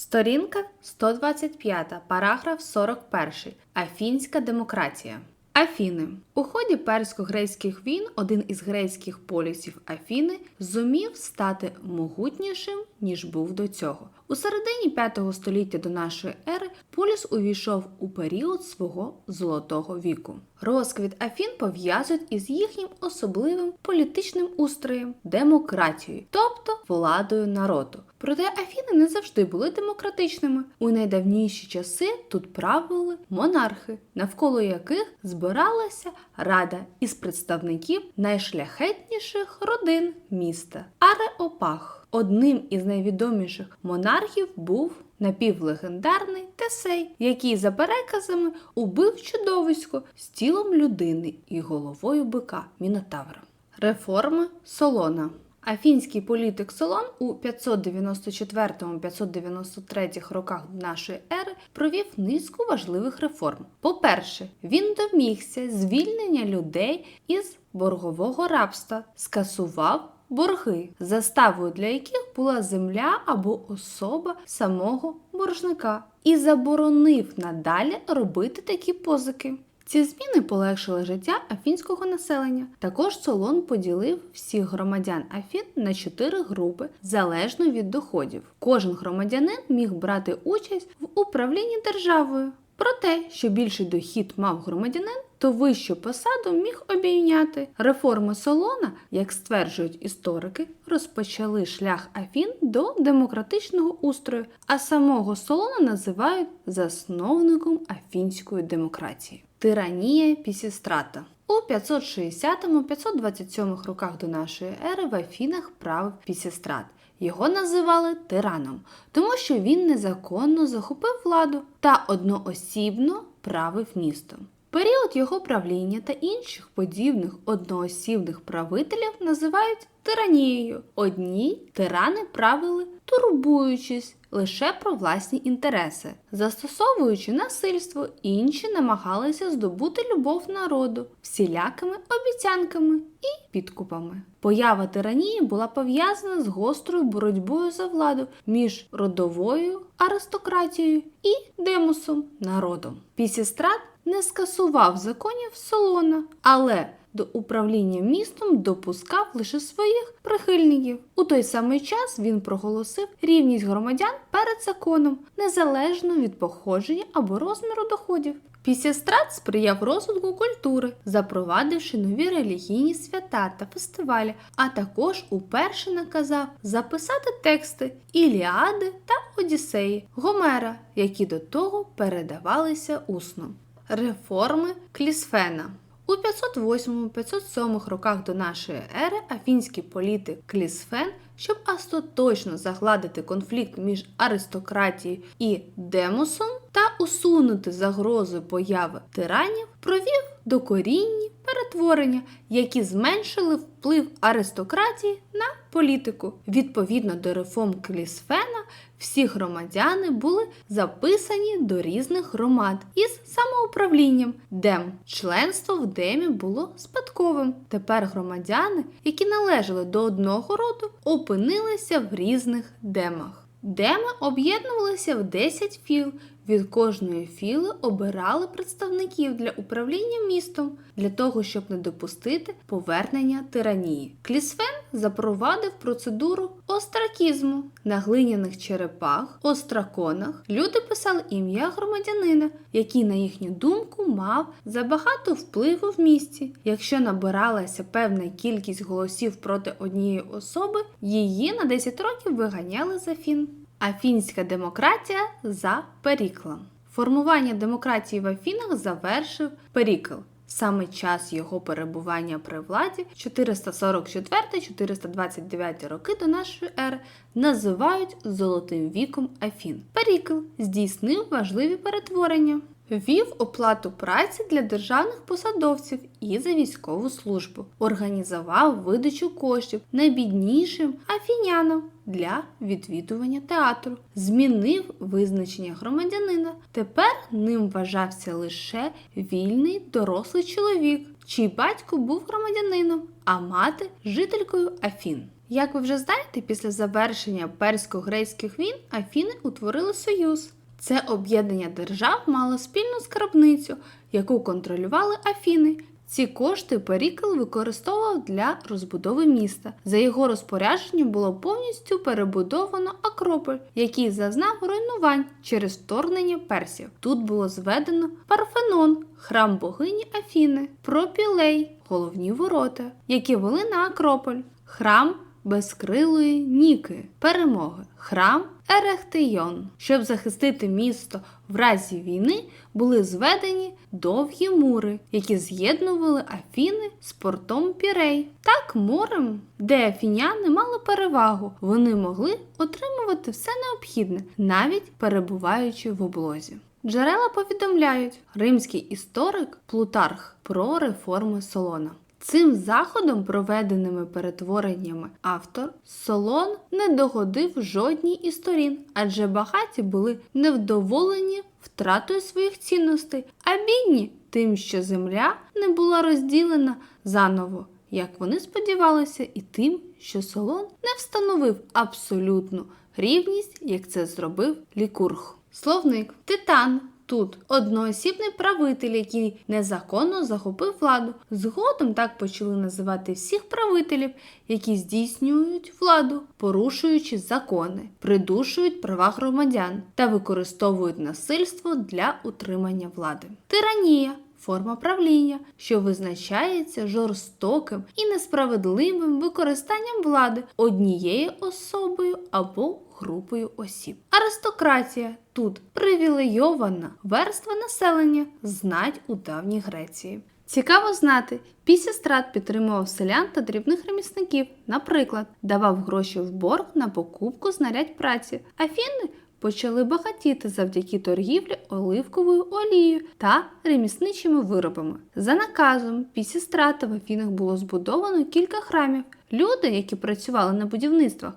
Сторінка 125, параграф 41. Афінська демократія. Афіни. У ході персько-грецьких війн один із грецьких полісів Афіни зумів стати могутнішим, ніж був до цього. У середині 5 століття до нашої ери поліс увійшов у період свого золотого віку. Розквіт Афін пов'язують із їхнім особливим політичним устроєм демократією, тобто владою народу. Проте Афіни не завжди були демократичними. У найдавніші часи тут правили монархи, навколо яких збиралася рада із представників найшляхетніших родин міста Ареопах. Одним із найвідоміших монархів був напівлегендарний Тесей, який за переказами убив чудовисько з тілом людини і головою бика Мінотавра. Реформи Солона. Афінський політик Солон у 594-593 роках нашої ери провів низку важливих реформ. По-перше, він домігся звільнення людей із боргового рабства, скасував борги, заставою для яких була земля або особа самого боржника, і заборонив надалі робити такі позики. Ці зміни полегшили життя афінського населення. Також Солон поділив всіх громадян Афін на чотири групи залежно від доходів. Кожен громадянин міг брати участь в управлінні державою. Про те, що більший дохід мав громадянин, то вищу посаду міг обійняти. Реформи Солона, як стверджують історики, розпочали шлях Афін до демократичного устрою, а самого Солона називають засновником афінської демократії. Тиранія Пісістрата у 560-527 роках до нашої ери в Афінах правив Пісістрат. Його називали тираном, тому що він незаконно захопив владу та одноосібно правив містом. Період його правління та інших подібних одноосібних правителів називають тиранією. Одні тирани правили турбуючись лише про власні інтереси, застосовуючи насильство, інші намагалися здобути любов народу всілякими обіцянками і підкупами. Поява тиранії була пов'язана з гострою боротьбою за владу між родовою аристократією і демосом народом. Пісістрат не скасував законів Солона, але до управління містом допускав лише своїх прихильників. У той самий час він проголосив рівність громадян перед законом, незалежно від походження або розміру доходів. Пісястрат сприяв розвитку культури, запровадивши нові релігійні свята та фестивалі, а також уперше наказав записати тексти Іліади та Одіссеї Гомера, які до того передавалися усно. Реформи Клісфена у 508-507 роках до нашої ери афінський політик Клісфен, щоб остаточно загладити конфлікт між аристократією і демосом та усунути загрозу появи тиранів, провів докорінні перетворення, які зменшили вплив аристократії на політику. Відповідно до реформ Клісфена, всі громадяни були записані до різних громад із самоуправлінням. Дем членство в демі було спадковим. Тепер громадяни, які належали до одного роду, опинилися в різних демах. Деми об'єднувалися в 10 філ. Від кожної філи обирали представників для управління містом для того, щоб не допустити повернення тиранії. Клісфен запровадив процедуру остракізму на глиняних черепах, остраконах. Люди писали ім'я громадянина, який, на їхню думку, мав забагато впливу в місті. Якщо набиралася певна кількість голосів проти однієї особи, її на 10 років виганяли за фін. Афінська демократія за Періклом. Формування демократії в Афінах завершив Перікл. Саме час його перебування при владі 444-429 роки до нашої ери називають Золотим віком Афін. Перікл здійснив важливі перетворення. Ввів оплату праці для державних посадовців і за військову службу, організував видачу коштів найбіднішим афінянам для відвідування театру, змінив визначення громадянина. Тепер ним вважався лише вільний дорослий чоловік, чий батько був громадянином, а мати жителькою Афін. Як ви вже знаєте, після завершення персько-грецьких війн Афіни утворили союз. Це об'єднання держав мало спільну скарбницю, яку контролювали Афіни. Ці кошти Перікл використовував для розбудови міста. За його розпорядженням було повністю перебудовано Акрополь, який зазнав руйнувань через вторгнення персів. Тут було зведено Парфенон, храм богині Афіни, Пропілей, головні ворота, які вели на Акрополь, храм безкрилої Ніки, перемоги, храм Ерехтейон. Щоб захистити місто в разі війни, були зведені довгі мури, які з'єднували Афіни з портом Пірей. Так морем, де афіняни мали перевагу, вони могли отримувати все необхідне, навіть перебуваючи в облозі. Джерела повідомляють римський історик Плутарх про реформи Солона. Цим заходом, проведеними перетвореннями автор, Солон не догодив жодній із сторін, адже багаті були невдоволені втратою своїх цінностей, а бідні тим, що земля не була розділена заново, як вони сподівалися, і тим, що Солон не встановив абсолютну рівність, як це зробив Лікург. Словник Титан. Тут одноосібний правитель, який незаконно захопив владу. Згодом так почали називати всіх правителів, які здійснюють владу, порушуючи закони, придушують права громадян та використовують насильство для утримання влади. Тиранія форма правління, що визначається жорстоким і несправедливим використанням влади однією особою або групою осіб. Аристократія тут привілейована верства населення, знать у давній Греції. Цікаво знати, Пісістрат підтримував селян та дрібних ремісників, наприклад, давав гроші в борг на покупку знарядь праці. Афіни почали багатіти завдяки торгівлі оливковою олією та ремісничими виробами. За наказом Пісістрата в Афінах було збудовано кілька храмів. Люди, які працювали на будівництвах,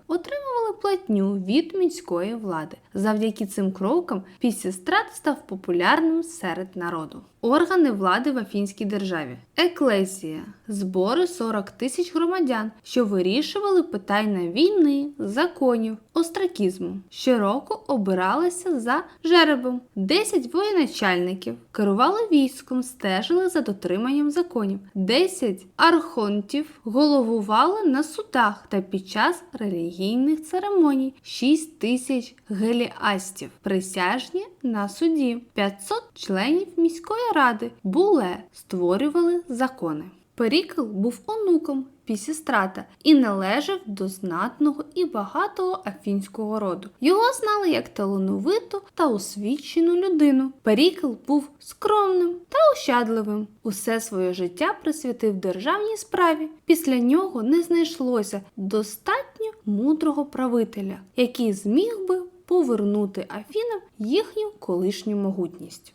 платню від міської влади. Завдяки цим крокам Пісістрат став популярним серед народу. Органи влади в Афінській державі. Еклесія збори 40 тисяч громадян, що вирішували питання війни, законів, остракізму. Щороку обиралися за жеребом. 10 воєначальників керували військом, стежили за дотриманням законів. 10 архонтів головували на судах та під час релігійних церемоній. 6 тисяч геліастів присяжні на суді. 500 членів міської ради буле створювали закони. Перікл був онуком Пісістрата і належав до знатного і багатого афінського роду. Його знали як талановиту та освічену людину. Перікл був скромним та ощадливим. Усе своє життя присвятив державній справі. Після нього не знайшлося достатньо мудрого правителя, який зміг би повернути Афінам їхню колишню могутність.